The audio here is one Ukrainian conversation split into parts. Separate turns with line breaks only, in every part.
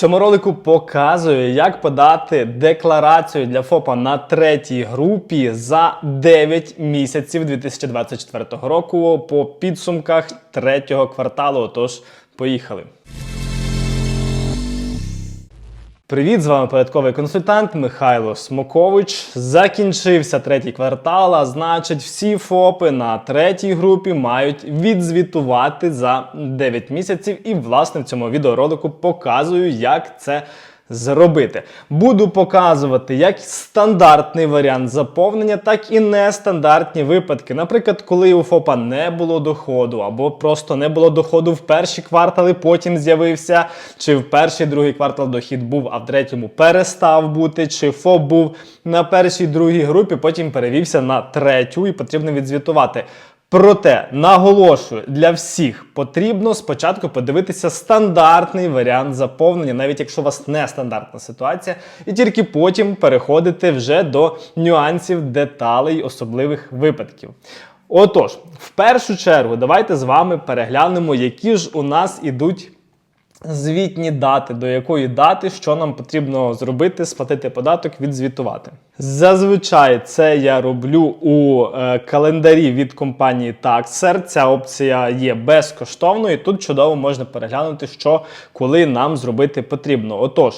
цьому ролику показую, як подати декларацію для ФОПа на третій групі за 9 місяців 2024 року по підсумках третього кварталу. Отож, поїхали. Привіт, з вами порядковий консультант Михайло Смокович. Закінчився третій квартал, а значить, всі ФОПи на третій групі мають відзвітувати за 9 місяців. І, власне, в цьому відеоролику показую, як це зробити. Буду показувати як стандартний варіант заповнення, так і нестандартні випадки. Наприклад, коли у ФОПа не було доходу, або просто не було доходу в перші квартали, потім з'явився, чи в перший другий квартал дохід був, а в третьому перестав бути, чи ФОП був на першій другій групі, потім перевівся на третю і потрібно відзвітувати. Проте наголошую, для всіх потрібно спочатку подивитися стандартний варіант заповнення, навіть якщо у вас не стандартна ситуація, і тільки потім переходити вже до нюансів, деталей, особливих випадків. Отож, в першу чергу, давайте з вами переглянемо, які ж у нас ідуть звітні дати, до якої дати, що нам потрібно зробити, сплатити податок, відзвітувати. Зазвичай це я роблю у е, календарі від компанії Taxer. Ця опція є безкоштовною. Тут чудово можна переглянути, що коли нам зробити потрібно. Отож,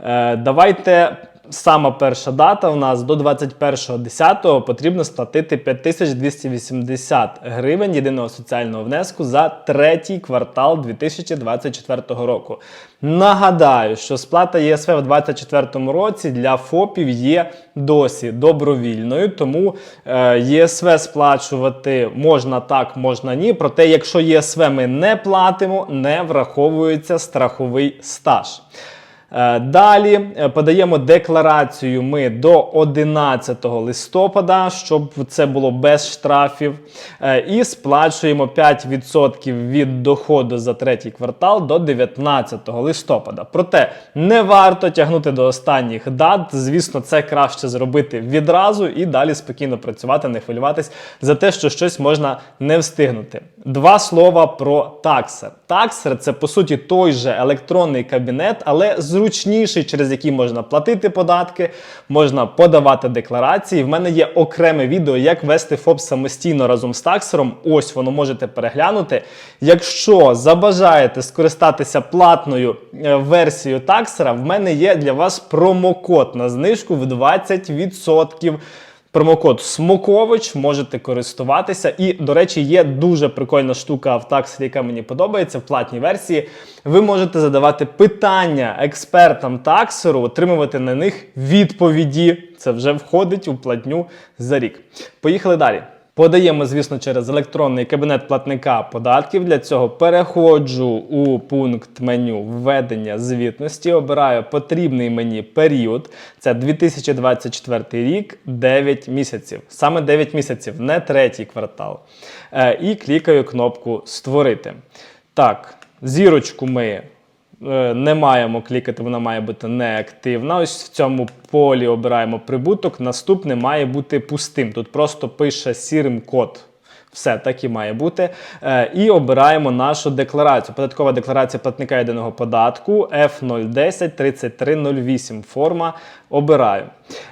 е, давайте. Сама перша дата у нас до 21.10 потрібно сплатити 5280 гривень єдиного соціального внеску за третій квартал 2024 року. Нагадаю, що сплата ЄСВ в 2024 році для ФОПів є досі добровільною, тому е, ЄСВ сплачувати можна так, можна ні. Проте, якщо ЄСВ ми не платимо, не враховується страховий стаж. Е, Далі е, подаємо декларацію ми до 11 листопада, щоб це було без штрафів. Е, І сплачуємо 5% від доходу за третій квартал до 19 листопада. Проте не варто тягнути до останніх дат. Звісно, це краще зробити відразу і далі спокійно працювати, не хвилюватись за те, що щось можна не встигнути. Два слова про таксер. Таксер це по суті той же електронний кабінет, але зручніший, через який можна платити податки, можна подавати декларації. В мене є окреме відео, як вести ФОП самостійно разом з таксером. Ось воно можете переглянути. Якщо забажаєте скористатися платною е, версією таксера, в мене є для вас промокод на знижку в 20%. Промокод Смокович можете користуватися. І, до речі, є дуже прикольна штука в таксі, яка мені подобається в платній версії. Ви можете задавати питання експертам таксеру, отримувати на них відповіді. Це вже входить у платню за рік. Поїхали далі. Подаємо, звісно, через електронний кабінет платника податків. Для цього переходжу у пункт меню введення звітності. Обираю потрібний мені період. Це 2024 рік, 9 місяців. Саме 9 місяців, не третій квартал. Е, І клікаю кнопку Створити. Так, зірочку ми не маємо клікати, вона має бути неактивна. Ось в цьому полі обираємо прибуток. Наступне має бути пустим. Тут просто пише сірим код. Все так і має бути. Е, і обираємо нашу декларацію. Податкова декларація платника єдиного податку F010 3308. Форма обираю.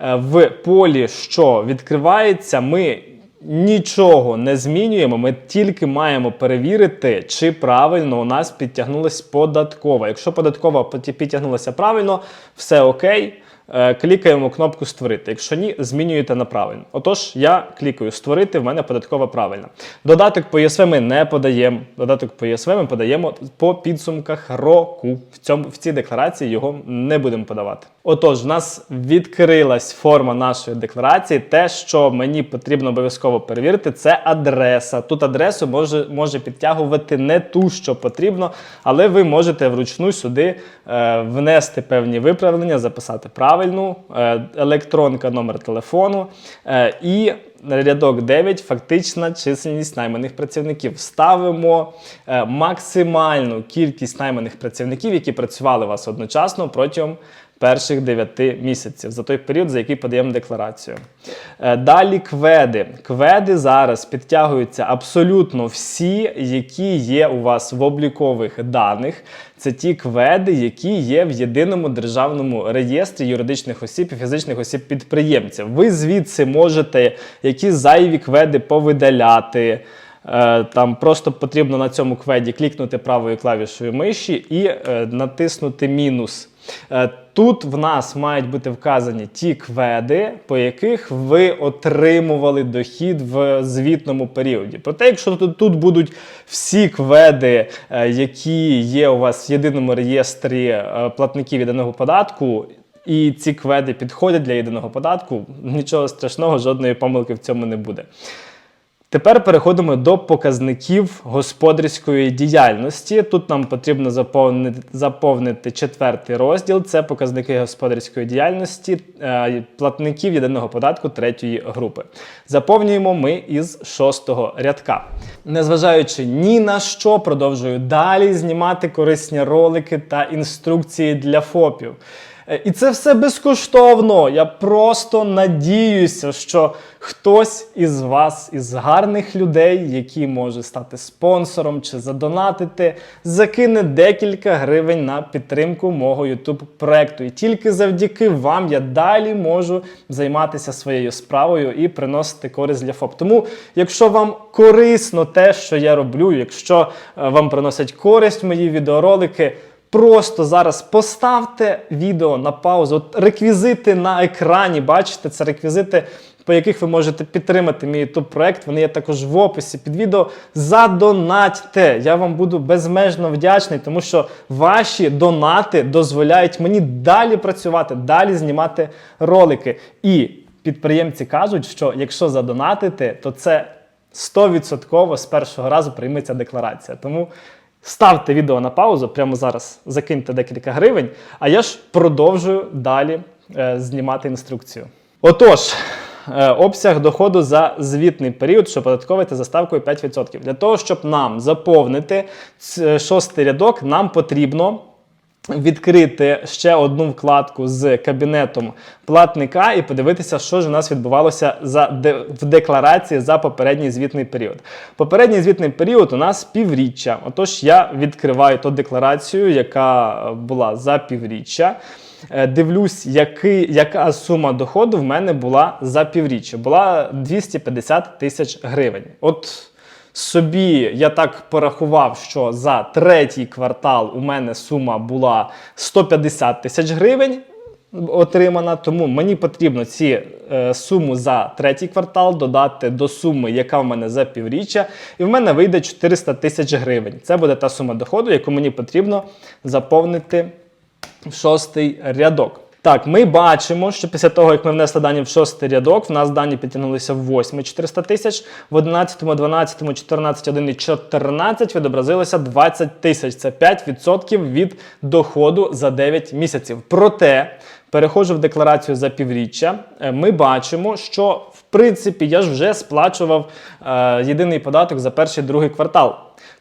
Е, в полі, що відкривається, ми нічого не змінюємо. Ми тільки маємо перевірити, чи правильно у нас підтягнулась податкова. Якщо податкова підтягнулася правильно, все окей. Е, Клікаємо кнопку Створити. Якщо ні, змінюєте на правильно. Отож, я клікаю Створити, в мене податкова правильна. Додаток по ЄСВ ми не подаємо. Додаток по ЄСВ ми подаємо по підсумках року. В, цьому, в цій декларації його не будемо подавати. Отож, в нас відкрилась форма нашої декларації. Те, що мені потрібно обов'язково перевірити, це адреса. Тут адресу може, може підтягувати не ту, що потрібно, але ви можете вручну сюди е, внести певні виправлення, записати правильну, е, електронка, номер телефону е, і рядок 9 фактична чисельність найманих працівників. Ставимо е, максимальну кількість найманих працівників, які працювали у вас одночасно протягом перших 9 місяців за той період, за який подаємо декларацію. Е, Далі кведи. Кведи зараз підтягуються абсолютно всі, які є у вас в облікових даних. Це ті кведи, які є в єдиному державному реєстрі юридичних осіб і фізичних осіб підприємців. Ви звідси можете якісь зайві кведи повидаляти. Е, Там просто потрібно на цьому кведі клікнути правою клавішою миші і е, натиснути мінус. Тут в нас мають бути вказані ті кведи, по яких ви отримували дохід в звітному періоді. Проте, якщо тут, тут будуть всі кведи, е, які є у вас в єдиному реєстрі е, платників єдиного податку, і ці кведи підходять для єдиного податку, нічого страшного, жодної помилки в цьому не буде. Тепер переходимо до показників господарської діяльності. Тут нам потрібно заповнити, заповнити четвертий розділ. Це показники господарської діяльності е, платників єдиного податку третьої групи. Заповнюємо ми із шостого рядка. Незважаючи ні на що, продовжую далі знімати корисні ролики та інструкції для ФОПів. Е, І це все безкоштовно. Я просто надіюся, що хтось із вас, із гарних людей, які може стати спонсором чи задонатити, закине декілька гривень на підтримку мого YouTube проекту. І тільки завдяки вам я далі можу займатися своєю справою і приносити користь для ФОП. Тому, якщо вам корисно те, що я роблю, якщо е, вам приносять користь мої відеоролики. Просто зараз поставте відео на паузу. От реквізити на екрані, бачите, це реквізити, по яких ви можете підтримати мій YouTube проект. Вони є також в описі під відео. Задонатьте. Я вам буду безмежно вдячний, тому що ваші донати дозволяють мені далі працювати, далі знімати ролики. І підприємці кажуть, що якщо задонатити, то це 100% з першого разу прийметься декларація. Тому ставте відео на паузу прямо зараз, закиньте декілька гривень, а я ж продовжую далі е, знімати інструкцію. Отож. е, Обсяг доходу за звітний період, що податковуєте за ставкою 5%. Для того, щоб нам заповнити ц- шостий рядок, нам потрібно відкрити ще одну вкладку з кабінетом платника і подивитися, що ж у нас відбувалося за де- в декларації за попередній звітний період. Попередній звітний період у нас півріччя. Отож, я відкриваю ту декларацію, яка е, була за півріччя. Е, Дивлюсь, який, яка сума доходу в мене була за півріччя. Була 250 тисяч гривень. От собі я так порахував, що за третій квартал у мене сума була 150 тисяч гривень отримана. Тому мені потрібно ці е, суму за третій квартал додати до суми, яка в мене за півріччя, і в мене вийде 400 тисяч гривень. Це буде та сума доходу, яку мені потрібно заповнити в шостий рядок. Так, ми бачимо, що після того, як ми внесли дані в шостий рядок, в нас дані підтягнулися в 8 400 тисяч, в 11, 12, 14, 1 і 14 відобразилося 20 тисяч. Це 5% від доходу за 9 місяців. Проте, переходжу в декларацію за півріччя, е, ми бачимо, що в принципі я ж вже сплачував е, єдиний податок за перший другий квартал.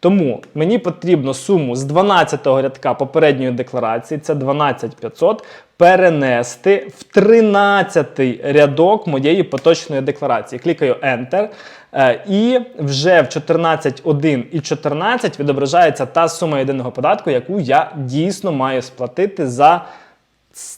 Тому мені потрібно суму з 12-го рядка попередньої декларації, це 12500, перенести в 13-й рядок моєї поточної декларації. Клікаю Enter. е, І вже в 14.1 і 14 відображається та сума єдиного податку, яку я дійсно маю сплатити за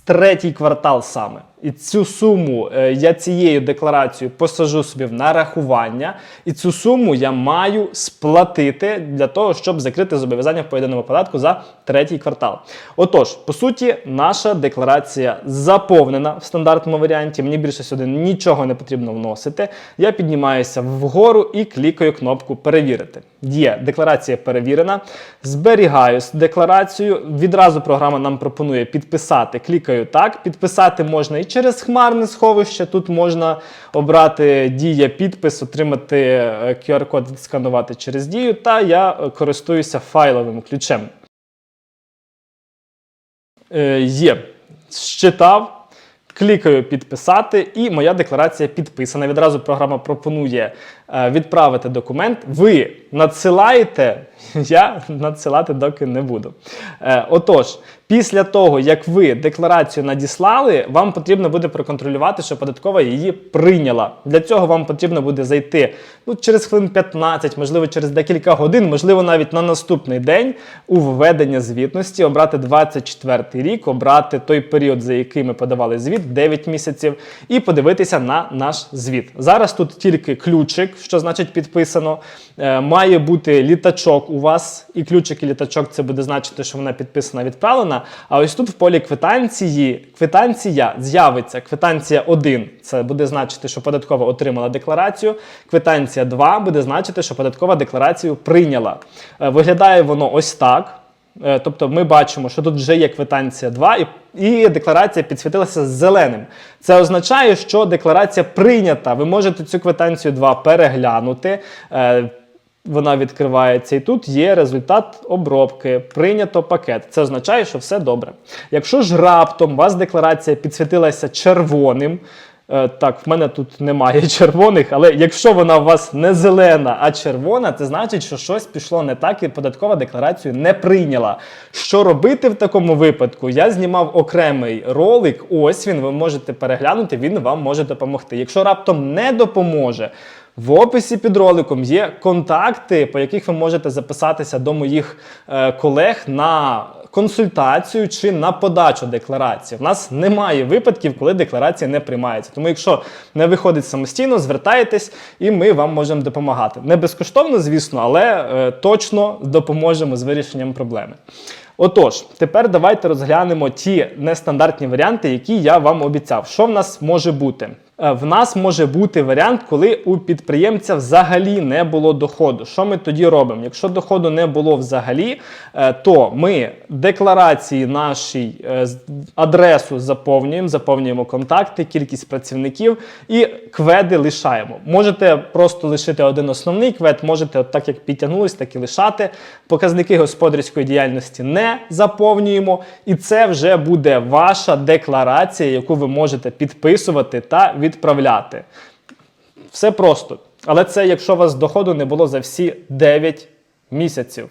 третій квартал саме. І цю суму е, я цією декларацією посажу собі в нарахування, і цю суму я маю сплатити для того, щоб закрити зобов'язання по єдиному податку за третій квартал. Отож, по суті, наша декларація заповнена в стандартному варіанті. Мені більше сюди нічого не потрібно вносити. Я піднімаюся вгору і клікаю кнопку Перевірити. Є декларація перевірена. Зберігаю декларацію. Відразу програма нам пропонує підписати. Клікаю так. Підписати можна і через хмарне сховище. Тут можна обрати дія підпис, отримати е, QR-код, відсканувати через дію. Та я е, користуюся файловим ключем. Е, є. Щитав, клікаю підписати, і моя декларація підписана. Відразу програма пропонує відправити документ, ви надсилаєте, я надсилати доки не буду. Е, Отож, після того, як ви декларацію надіслали, вам потрібно буде проконтролювати, що податкова її прийняла. Для цього вам потрібно буде зайти ну, через хвилин 15, можливо, через декілька годин, можливо, навіть на наступний день у введення звітності, обрати 24 рік, обрати той період, за який ми подавали звіт, 9 місяців, і подивитися на наш звіт. Зараз тут тільки ключик, що значить підписано. Е, Має бути літачок у вас, і ключик і літачок це буде значити, що вона підписана, відправлена. А ось тут в полі квитанції квитанція з'явиться. Квитанція 1 це буде значити, що податкова отримала декларацію. Квитанція 2 буде значити, що податкова декларацію прийняла. Е, Виглядає воно ось так. Е, Тобто ми бачимо, що тут вже є квитанція 2, і, і декларація підсвітилася зеленим. Це означає, що декларація прийнята. Ви можете цю квитанцію 2 переглянути. Е, Вона відкривається, і тут є результат обробки. Прийнято пакет. Це означає, що все добре. Якщо ж раптом у вас декларація підсвітилася червоним. Е, Так, в мене тут немає червоних, але якщо вона у вас не зелена, а червона, це значить, що щось пішло не так, і податкова декларацію не прийняла. Що робити в такому випадку? Я знімав окремий ролик. Ось він, ви можете переглянути, він вам може допомогти. Якщо раптом не допоможе, в описі під роликом є контакти, по яких ви можете записатися до моїх е, колег на консультацію чи на подачу декларації. В нас немає випадків, коли декларація не приймається. Тому, якщо не виходить самостійно, звертайтесь і ми вам можемо допомагати. Не безкоштовно, звісно, але е, точно допоможемо з вирішенням проблеми. Отож, тепер давайте розглянемо ті нестандартні варіанти, які я вам обіцяв. Що в нас може бути? Е, В нас може бути варіант, коли у підприємця взагалі не було доходу. Що ми тоді робимо? Якщо доходу не було взагалі, е, то ми декларації нашій е, адресу заповнюємо, заповнюємо контакти, кількість працівників і кведи лишаємо. Можете просто лишити один основний квед, можете, от так як підтягнулись, так і лишати. Показники господарської діяльності не заповнюємо, і це вже буде ваша декларація, яку ви можете підписувати та відправляти. Все просто. Але це якщо у вас доходу не було за всі 9 місяців.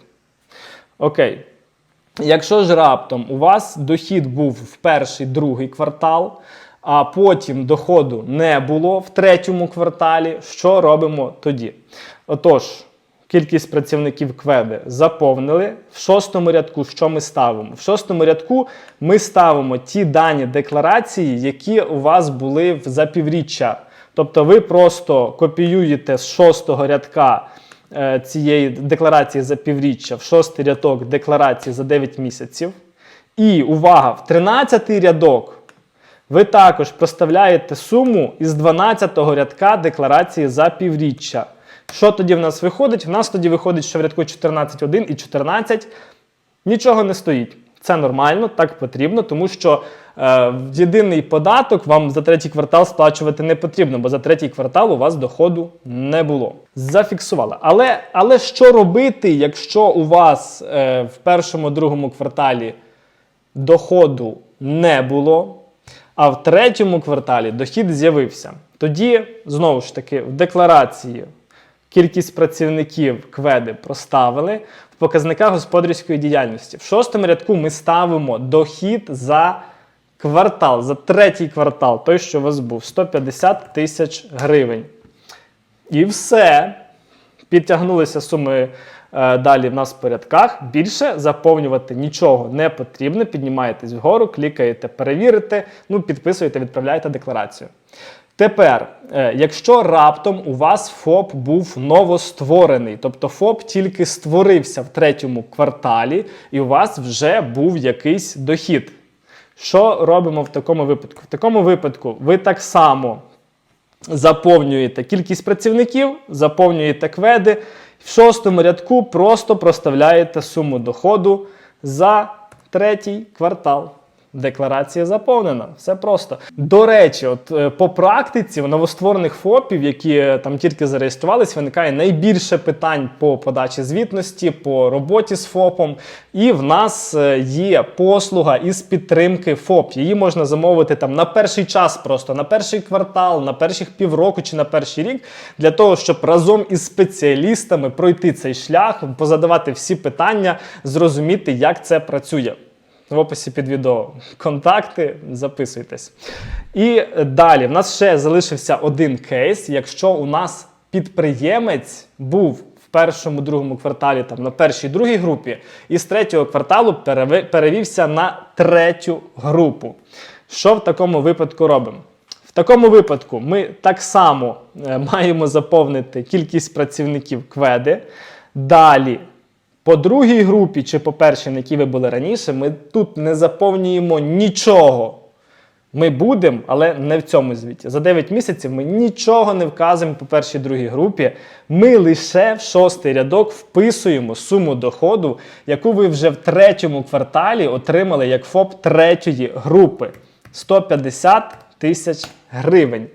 Окей. Якщо ж раптом у вас дохід був в перший, другий квартал, а потім доходу не було в третьому кварталі, що робимо тоді? Отож, кількість працівників кведи заповнили. В шостому рядку що ми ставимо? В шостому рядку ми ставимо ті дані декларації, які у вас були за півріччя. Тобто ви просто копіюєте з шостого рядка е, цієї декларації за півріччя в шостий рядок декларації за 9 місяців. І увага, в 13 рядок ви також проставляєте суму із 12 рядка декларації за півріччя. Що тоді в нас виходить? В нас тоді виходить, що в рядку 14.1 і 14 нічого не стоїть. Це нормально, так потрібно, тому що е, єдиний податок вам за третій квартал сплачувати не потрібно, бо за третій квартал у вас доходу не було. Зафіксували. Але, але що робити, якщо у вас е, в першому другому кварталі доходу не було, а в третьому кварталі дохід з'явився? Тоді, знову ж таки, в декларації кількість працівників кведи проставили в показниках господарської діяльності. В шостому рядку ми ставимо дохід за квартал, за третій квартал, той, що у вас був 150 тисяч гривень. І все. Підтягнулися суми е, далі в нас в порядках. Більше заповнювати нічого не потрібно. Піднімаєтесь вгору, клікаєте перевірити, ну, підписуєте, відправляєте декларацію. Тепер, е, якщо раптом у вас ФОП був новостворений, тобто ФОП тільки створився в третьому кварталі, і у вас вже був якийсь дохід. Що робимо в такому випадку? В такому випадку ви так само заповнюєте кількість працівників, заповнюєте кведи. В шостому рядку просто проставляєте суму доходу за третій квартал. Декларація заповнена, все просто. До речі, от е, по практиці в новостворених ФОПів, які е, там тільки зареєструвались, виникає найбільше питань по подачі звітності, по роботі з ФОПом. І в нас е, є послуга із підтримки ФОП. Її можна замовити там на перший час, просто на перший квартал, на перших півроку чи на перший рік, для того, щоб разом із спеціалістами пройти цей шлях, позадавати всі питання, зрозуміти, як це працює. В описі під відео контакти, записуйтесь. І далі, в нас ще залишився один кейс. Якщо у нас підприємець був в першому, другому кварталі, там на першій, другій групі, і з третього кварталу перевівся на третю групу. Що в такому випадку робимо? В такому випадку ми так само е, маємо заповнити кількість працівників кведи. Далі по другій групі чи по першій, на якій ви були раніше, ми тут не заповнюємо нічого. Ми будемо, але не в цьому звіті. За 9 місяців ми нічого не вказуємо по першій другій групі. Ми лише в шостий рядок вписуємо суму доходу, яку ви вже в третьому кварталі отримали як ФОП третьої групи 150 тисяч гривень.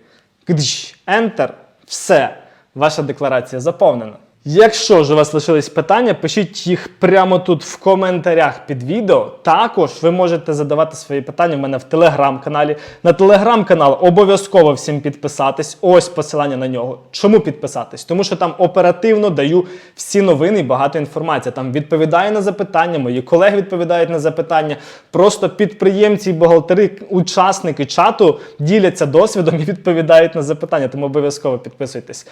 Enter. Все. Ваша декларація заповнена. Якщо ж у вас лишились питання, пишіть їх прямо тут в коментарях під відео. Також ви можете задавати свої питання в мене в телеграм-каналі. На телеграм-канал обов'язково всім підписатись. Ось посилання на нього. Чому підписатись? Тому що там оперативно даю всі новини і багато інформації. Там відповідаю на запитання, мої колеги відповідають на запитання. Просто підприємці і бухгалтери, учасники чату діляться досвідом і відповідають на запитання. Тому обов'язково підписуйтесь.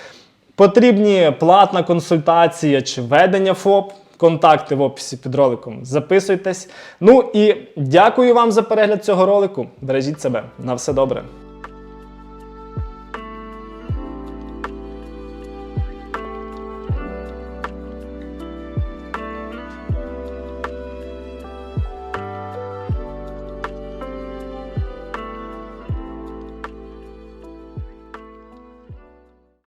Потрібні платна консультація чи ведення ФОП. Контакти в описі під роликом. Записуйтесь. Ну і дякую вам за перегляд цього ролику. Бережіть себе. На все добре.